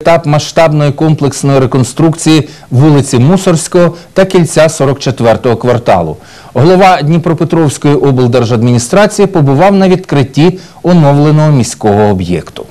етап масштабної комплексної реконструкції вулиці Мусорського та кільця 44-го кварталу. Голова Дніпропетровської облдержадміністрації побував на відкритті оновленого міського об'єкту.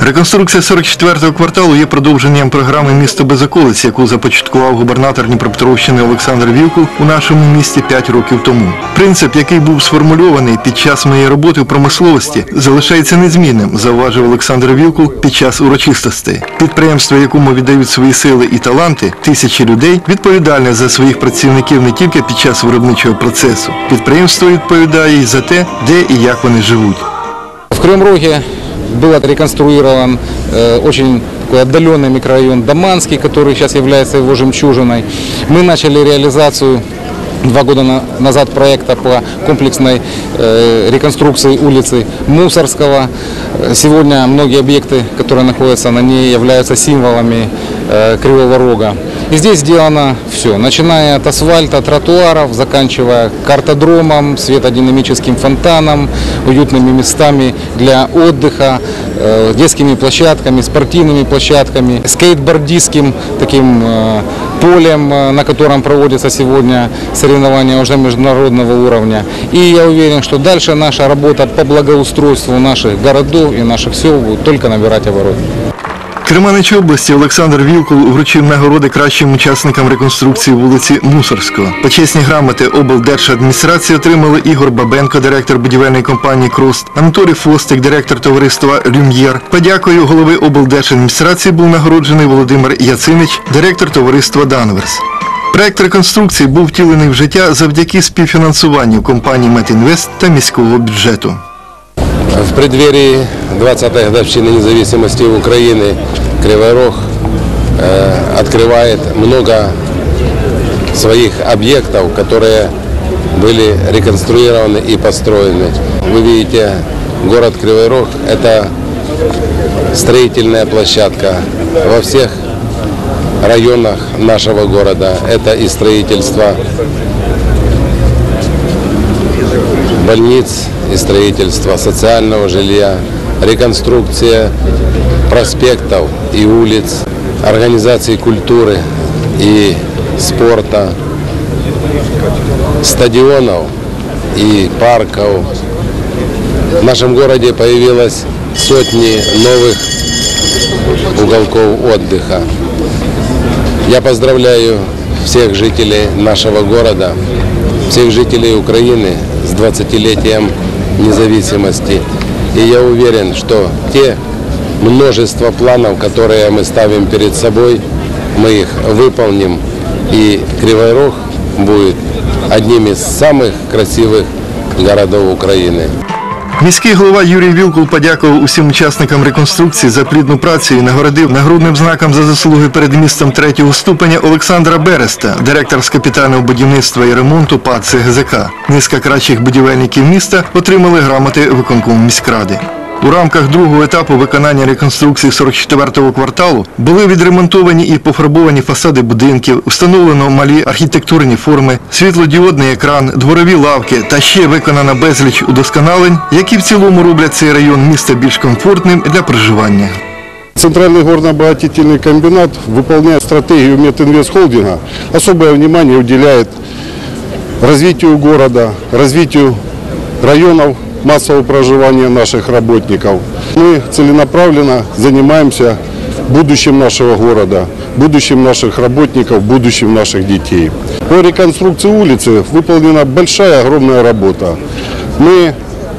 Реконструкція 44-го кварталу є продовженням програми «Місто без околиць», яку започаткував губернатор Дніпропетровщини Олександр Вілкул у нашому місті 5 років тому. Принцип, який був сформульований під час моєї роботи в промисловості, залишається незмінним, зауважив Олександр Вілкул під час урочистостей. Підприємство, якому віддають свої сили і таланти, тисячі людей, відповідальне за своїх працівників не тільки під час виробничого процесу. Підприємство відповідає і за те, де і як вони живуть. В Крымроге был реконструирован э, очень такой отдаленный микрорайон Даманский, который сейчас является его жемчужиной. Мы начали реализацию два года на- назад проекта по комплексной э, реконструкции улицы Мусорского. Сегодня многие объекты, которые находятся на ней, являются символами э, Кривого Рога. И здесь сделано все, начиная от асфальта, тротуаров, заканчивая картодромом, светодинамическим фонтаном, уютными местами для отдыха, э, детскими площадками, спортивными площадками, скейтбордистским таким э, полем, э, на котором проводятся сегодня соревнования уже международного уровня. И я уверен, что дальше наша работа по благоустройству наших городов и наших сел будет только набирать обороты. Керманич області Олександр Вілкул вручив нагороди кращим учасникам реконструкції вулиці Мусорського. Почесні грамоти облдержадміністрації отримали Ігор Бабенко, директор будівельної компанії Крост, Анатолій Фостик, директор товариства Люм'єр. Подякою голови облдержадміністрації був нагороджений Володимир Яцинич, директор товариства Данверс. Проект реконструкції був втілений в життя завдяки співфінансуванню компаній Метінвест та міського бюджету. В преддверии 20-й годовщины независимости Украины Кривой Рог э, открывает много своих объектов, которые были реконструированы и построены. Вы видите, город Кривой Рог – это строительная площадка во всех районах нашего города. Это и строительство больниц и строительство социального жилья, реконструкция проспектов и улиц, организации культуры и спорта, стадионов и парков. В нашем городе появилось сотни новых уголков отдыха. Я поздравляю всех жителей нашего города, всех жителей Украины с 20-летием независимости. И я уверен, что те множество планов, которые мы ставим перед собой, мы их выполним. И Кривой Рог будет одним из самых красивых городов Украины. Міський голова Юрій Вілкул подякував усім учасникам реконструкції за плідну працю і нагородив нагрудним знаком за заслуги перед містом третього ступеня Олександра Береста, директор з капітального будівництва і ремонту ПАД ЦГЗК. Низка кращих будівельників міста отримали грамоти виконкому міськради. У рамках другого етапу виконання реконструкції 44-го кварталу були відремонтовані і пофарбовані фасади будинків, встановлено малі архітектурні форми, світлодіодний екран, дворові лавки та ще виконана безліч удосконалень, які в цілому роблять цей район міста більш комфортним для проживання. Центральный горно-обогатительный комбинат, выполняя стратегию Метинвест холдинга, особое внимание уделяет развитию города, развитию районов массового проживания наших работников. Мы целенаправленно занимаемся будущим нашего города, будущим наших работников, будущим наших детей. По реконструкции улицы выполнена большая, огромная работа. Мы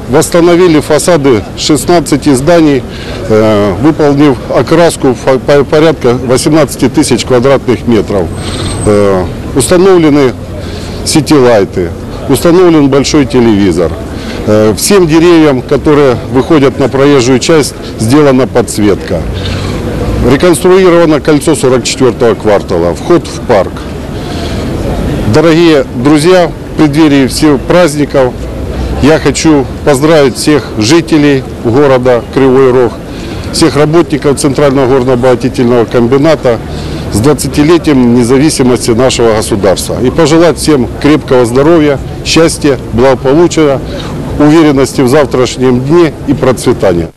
восстановили фасады 16 зданий, э, выполнив окраску порядка 18 тысяч квадратных метров. Э, Установлены сетилайты, установлен большой телевизор. Э, Всем деревьям, которые выходят на проезжую часть, сделана подсветка. Реконструировано кольцо 44 квартала, вход в парк. Дорогие друзья, в преддверии всех праздников я хочу поздравить всех жителей города Кривой Рог, всех работников Центрального горно-обогатительного комбината с 20-летием независимости нашего государства. И пожелать всем крепкого здоровья, счастья, благополучия, уверенности в завтрашнем дне и процветания.